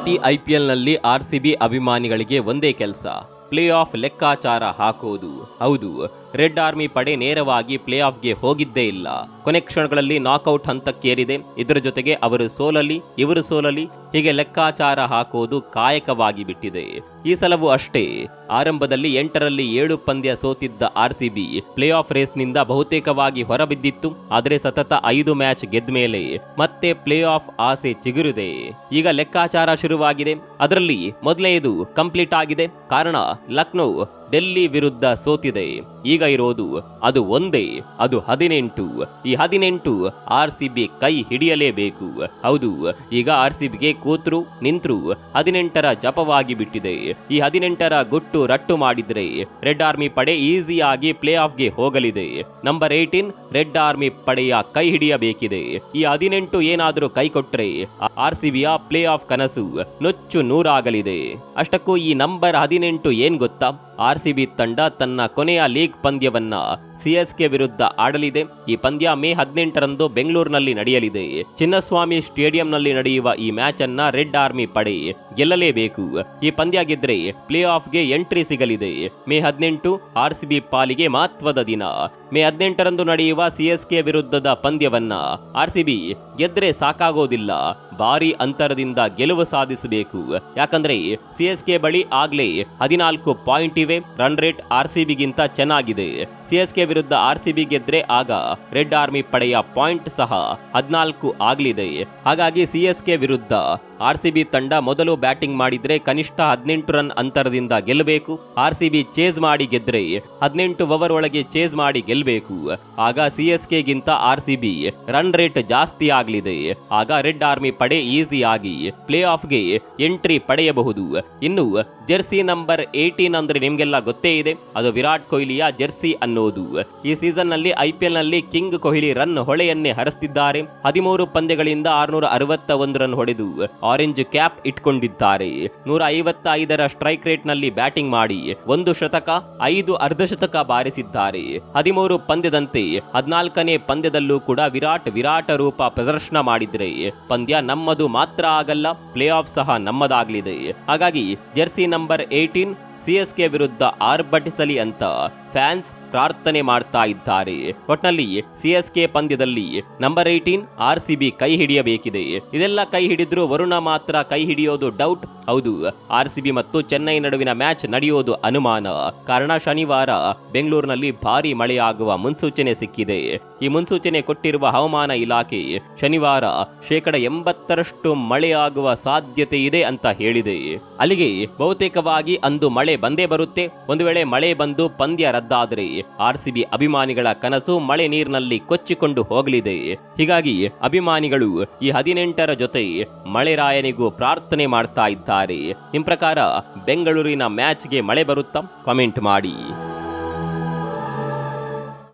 ಪ್ರತಿ ಐಪಿಎಲ್ನಲ್ಲಿ R C B ಅಭಿಮಾನಿಗಳಿಗೆ ಒಂದೇ ಕೆಲಸ ಪ್ಲೇ ಆಫ್ ಲೆಕ್ಕಾಚಾರ ಹಾಕೋದು. ಹೌದು. ರೆಡ್ ಆರ್ಮಿ ಪಡೆ ನೇರವಾಗಿ ಪ್ಲೇ ಆಫ್ಗೆ ಹೋಗಿದ್ದೇ ಇಲ್ಲ. ಕೊನೆ ಕ್ಷಣಗಳಲ್ಲಿ ನಾಕೌಟ್ ಹಂತಕ್ಕೇರಿದೆ ಇದರ ಜೊತೆಗೆ ಅವರು ಸೋಲಲಿ, ಇವರು ಸೋಲಲಿ, ಹೀಗೆ ಲೆಕ್ಕಾಚಾರ ಹಾಕೋದು ಕಾಯಕವಾಗಿ ಬಿಟ್ಟಿದೆ. ಈ ಸಲವೂ ಅಷ್ಟೇ. ಆರಂಭದಲ್ಲಿ ಎಂಟರಲ್ಲಿ ಏಳು ಪಂದ್ಯ ಸೋತಿದ್ದ R C B play of ರೇಸ್ನಿಂದ ಬಹುತೇಕವಾಗಿ ಹೊರಬಿದ್ದಿತ್ತು. ಆದರೆ ಸತತ ಐದು ಮ್ಯಾಚ್ ಗೆದ್ದ ಮೇಲೆ ಮತ್ತೆ ಪ್ಲೇ ಆಫ್ ಆಸೆ ಚಿಗುರಿದೆ. ಈಗ ಲೆಕ್ಕಾಚಾರ ಶುರುವಾಗಿದೆ. ಅದರಲ್ಲಿ ಮೊದಲನೆಯದು ಕಂಪ್ಲೀಟ್ ಆಗಿದೆ. ಕಾರಣ ಲಕ್ನೋ ಡೆಲ್ಲಿ ವಿರುದ್ಧ ಸೋತಿದೆ. ಈಗ ಇರೋದು ಅದು ಒಂದೇ, ಅದು ಹದಿನೆಂಟು. ಈ ಹದಿನೆಂಟು ಆರ್ ಸಿ ಬಿ ಕೈ ಹಿಡಿಯಲೇಬೇಕು. ಹೌದು, ಈಗ ಆರ್ ಸಿ ಬಿಗೆ ಕೂತ್ರು, ನಿಂತರು ಹದಿನೆಂಟರ ಜಪವಾಗಿ ಬಿಟ್ಟಿದೆ. ಈ ಹದಿನೆಂಟರ ಗುಟ್ಟು ರಟ್ಟು ಮಾಡಿದ್ರೆ ರೆಡ್ ಆರ್ಮಿ ಪಡೆ ಈಸಿಯಾಗಿ ಪ್ಲೇ ಆಫ್ಗೆ ಹೋಗಲಿದೆ. ನಂಬರ್ ಏಟೀನ್ ರೆಡ್ ಆರ್ಮಿ ಪಡೆಯ ಕೈ ಹಿಡಿಯಬೇಕಿದೆ. ಈ ಹದಿನೆಂಟು ಏನಾದರೂ ಕೈ ಕೊಟ್ರೆ ಆರ್ ಸಿ ಬಿಯ ಪ್ಲೇ ಆಫ್ ಕನಸು ನುಚ್ಚು ನೂರಾಗಲಿದೆ. ಅಷ್ಟಕ್ಕೂ ಈ ನಂಬರ್ ಹದಿನೆಂಟು ಏನ್ ಗೊತ್ತಾ? ಆರ್ ಸಿ ಬಿ ತಂಡ ತನ್ನ ಕೊನೆಯ ಲೀಗ್ ಪಂದ್ಯವನ್ನ ಸಿಎಸ್ಕೆ ವಿರುದ್ಧ ಆಡಲಿದೆ. ಈ ಪಂದ್ಯ ಮೇ ಹದಿನೆಂಟರಂದು ಬೆಂಗಳೂರಿನಲ್ಲಿ ನಡೆಯಲಿದೆ. ಚಿನ್ನಸ್ವಾಮಿ ಸ್ಟೇಡಿಯಂನಲ್ಲಿ ನಡೆಯುವ ಈ ಮ್ಯಾಚ್ ಅನ್ನ ರೆಡ್ ಆರ್ಮಿ ಪಡೆ ಗೆಲ್ಲಲೇಬೇಕು. ಈ ಪಂದ್ಯ ಗೆದ್ರೆ ಪ್ಲೇ ಆಫ್ಗೆ ಎಂಟ್ರಿ ಸಿಗಲಿದೆ. ಮೇ ಹದಿನೆಂಟು ಆರ್ ಸಿ ಬಿ ಪಾಲಿಗೆ ಮಹತ್ವದ ದಿನ. ಮೇ ಹದಿನೆಂಟರಂದು ನಡೆಯುವ ಸಿಎಸ್ಕೆ ವಿರುದ್ಧದ ಪಂದ್ಯವನ್ನ ಬಿ ಗೆದ್ರೆ ಸಾಕಾಗೋದಿಲ್ಲ. ಭಾರಿ ಅಂತರದಿಂದ ಗೆಲುವು ಸಾಧಿಸಬೇಕು. ಯಾಕಂದ್ರೆ ಸಿಎಸ್ಕೆ ಬಳಿ ಆಗ್ಲೇ ಹದಿನಾಲ್ಕು ಪಾಯಿಂಟ್ ಇವೆ. ರನ್ ರೇಟ್ ಆರ್ ಸಿ ಬಿಗಿಂತ ಚೆನ್ನಾಗಿದೆ. ಸಿಎಸ್ಕೆ ವಿರುದ್ಧ ಆರ್ ಸಿ ಬಿ ಗೆದ್ರೆ ಆಗ ರೆಡ್ ಆರ್ಮಿ ಪಡೆಯ ಪಾಯಿಂಟ್ ಸಹ ಹದಿನಾಲ್ಕು ಆಗಲಿದೆ. ಹಾಗಾಗಿ ಸಿಎಸ್ಕೆ ವಿರುದ್ಧ ಆರ್ ಸಿ ತಂಡ ಮೊದಲು ಬ್ಯಾಟಿಂಗ್ ಮಾಡಿದ್ರೆ ಕನಿಷ್ಠ ಹದಿನೆಂಟು ರನ್ ಅಂತರದಿಂದ ಗೆಲ್ಲಬೇಕು. ಆರ್ ಸಿ ಚೇಸ್ ಮಾಡಿ ಗೆದ್ರೆ ಹದಿನೆಂಟು ಓವರ್ ಒಳಗೆ ಚೇಸ್ ಮಾಡಿ ಗೆಲ್ಲಬೇಕು. ಆಗ ಸಿಎಸ್ಕೆಗಿಂತ R C B run rate ಜಾಸ್ತಿ ಆಗಲಿದೆ. ಆಗ ರೆಡ್ ಆರ್ಮಿ ಪಡೆ ಈಸಿಯಾಗಿ ಪ್ಲೇ ಆಫ್ಗೆ ಎಂಟ್ರಿ ಪಡೆಯಬಹುದು. ಇನ್ನು ಜೆರ್ಸಿ ನಂಬರ್ ಏಟೀನ್ ಅಂದ್ರೆ ನಿಮ್ಗೆಲ್ಲ ಗೊತ್ತೇ ಇದೆ. ಅದು ವಿರಾಟ್ ಕೊಹ್ಲಿಯ ಜೆರ್ಸಿ ಅನ್ನೋದು. ಈ ಸೀಸನ್ನಲ್ಲಿ ಐಪಿಎಲ್ನಲ್ಲಿ ಕಿಂಗ್ ಕೊಹ್ಲಿ ರನ್ ಹೊಳೆಯನ್ನೇ ಹರಿಸ್ತಿದ್ದಾರೆ. ಹದಿಮೂರು ಪಂದ್ಯಗಳಿಂದ ಆರ್ನೂರ ಅರವತ್ತ ಒಂದು ರನ್ ಹೊಡೆದು ಆರೆಂಜ್ ಕ್ಯಾಪ್ ಇಟ್ಕೊಂಡಿದ್ದಾರೆ. ನೂರ ಐವತ್ತ ಐದರ ಸ್ಟ್ರೈಕ್ ರೇಟ್ನಲ್ಲಿ ಬ್ಯಾಟಿಂಗ್ ಮಾಡಿ ಒಂದು ಶತಕ, ಐದು ಅರ್ಧಶತಕ ಬಾರಿಸಿದ್ದಾರೆ. ಹದಿಮೂರು ಪಂದ್ಯದಂತೆ ಹದಿನಾಲ್ಕನೇ ಪಂದ್ಯದಲ್ಲೂ ಕೂಡ ವಿರಾಟ್ ವಿರಾಟ ರೂಪ ಪ್ರದರ್ಶನ ಮಾಡಿದ್ರೆ ಪಂದ್ಯ ನಮ್ಮದು ಮಾತ್ರ ಆಗಲ್ಲ ಪ್ಲೇ ಆಫ್ ಸಹ ನಮ್ಮದಾಗಲಿದೆ. ಹಾಗಾಗಿ ಜೆರ್ಸಿ ನಂಬರ್ ಏಟೀನ್ ಸಿಎಸ್ಕೆ ವಿರುದ್ಧ ಆರ್ಭಟಿಸಲಿ ಅಂತ ಫ್ಯಾನ್ಸ್ ಪ್ರಾರ್ಥನೆ ಮಾಡ್ತಾ ಇದ್ದಾರೆ. ಒಟ್ನಲ್ಲಿ ಸಿಎಸ್ಕೆ ಪಂದ್ಯದಲ್ಲಿ number eighteen R C B ಕೈ ಹಿಡಿಯಬೇಕಿದೆ. ಇದೆಲ್ಲ ಕೈ ಹಿಡಿದ್ರು ವರುಣ ಮಾತ್ರ ಕೈ ಹಿಡಿಯೋದು ಡೌಟ್ ಹೌದು, ಆರ್ ಸಿ ಮತ್ತು ಚೆನ್ನೈ ನಡುವಿನ ಮ್ಯಾಚ್ ನಡೆಯೋದು ಅನುಮಾನ. ಕಾರಣ ಶನಿವಾರ ಬೆಂಗಳೂರಿನಲ್ಲಿ ಭಾರಿ ಮಳೆಯಾಗುವ ಮುನ್ಸೂಚನೆ ಸಿಕ್ಕಿದೆ. ಈ ಮುನ್ಸೂಚನೆ ಕೊಟ್ಟಿರುವ ಹವಾಮಾನ ಇಲಾಖೆ ಶನಿವಾರ ಶೇಕಡ ಎಂಬತ್ತರಷ್ಟು ಮಳೆಯಾಗುವ ಸಾಧ್ಯತೆ ಇದೆ ಅಂತ ಹೇಳಿದೆ. ಅಲ್ಲಿಗೆ ಬಹುತೇಕವಾಗಿ ಅಂದು ಮಳೆ ಬಂದೇ ಬರುತ್ತೆ. ಒಂದು ವೇಳೆ ಮಳೆ ಬಂದು ಪಂದ್ಯ ರದ್ದಾದರೆ ಆರ್ ಸಿ ಬಿ ಅಭಿಮಾನಿಗಳ ಕನಸು ಮಳೆ ನೀರಿನಲ್ಲಿ ಕೊಚ್ಚಿಕೊಂಡು ಹೋಗಲಿದೆ. ಹೀಗಾಗಿ ಅಭಿಮಾನಿಗಳು ಈ ಹದಿನೆಂಟರ ಜೊತೆ ಮಳೆರಾಯನಿಗೂ ಪ್ರಾರ್ಥನೆ ಮಾಡ್ತಾ ಇದ್ದಾರೆ. ನಿಮ್ ಪ್ರಕಾರ ಬೆಂಗಳೂರಿನ ಮ್ಯಾಚ್ಗೆ ಮಳೆ ಬರುತ್ತಾ? ಕಾಮೆಂಟ್ ಮಾಡಿ.